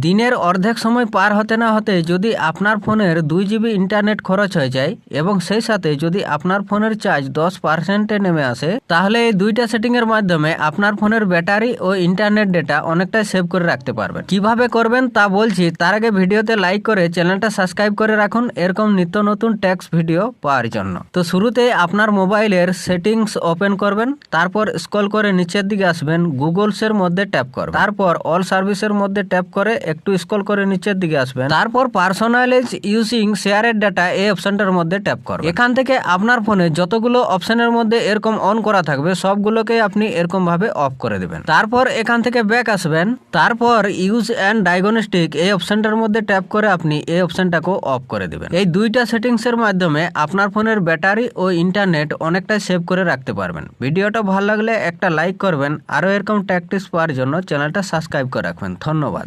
দিনের অর্ধেক সময় পার হতে না হতে যদি আপনার ফোনের দুই জিবি ইন্টারনেট খরচ হয়ে যায় এবং সেই সাথে যদি আপনার ফোনের চার্জ দশ পার্সেন্টে নেমে আসে, তাহলে এই দুইটা সেটিংয়ের মাধ্যমে আপনার ফোনের ব্যাটারি ও ইন্টারনেট ডেটা অনেকটাই সেভ করে রাখতে পারবেন। কীভাবে করবেন তা বলছি, তার আগে ভিডিওতে লাইক করে চ্যানেলটা সাবস্ক্রাইব করে রাখুন। এরকম নিত্য নতুন ট্যাক্স ভিডিও পাওয়ার জন্য। তো শুরুতে আপনার মোবাইলের সেটিংস ওপেন করবেন, তারপর স্ক্রল করে নিচের দিকে আসবেন, গুগলসের মধ্যে ট্যাপ করবেন। তারপর অল সার্ভিসের মধ্যে ট্যাপ করে একটু স্ক্রল করে নিচের দিকে আসবেন। তারপর পার্সোনালাইজ ইউজিং শেয়ারের ডাটা এই অপশনটার মধ্যে ট্যাপ করবেন। এখান থেকে আপনার ফোনে যতগুলো অপশনের মধ্যে এরকম অন করা থাকবে, সবগুলোকে আপনি এরকম ভাবে অফ করে দেবেন। তারপর এখান থেকে ব্যাক আসবেন। তারপর ইউজ অ্যান্ড ডায়াগনস্টিক এই অপশনটার মধ্যে ট্যাপ করে আপনি এই অপশনটাকেও অফ করে দেবেন। এই দুইটা সেটিংস এর মাধ্যমে আপনার ফোনের ব্যাটারি ও ইন্টারনেট অনেকটাই সেভ করে রাখতে পারবেন। ভিডিওটা ভালো লাগলে একটা লাইক করবেন। আরও এরকম ট্যাকটিক্স পাওয়ার জন্য চ্যানেলটা সাবস্ক্রাইব করে রাখবেন। ধন্যবাদ।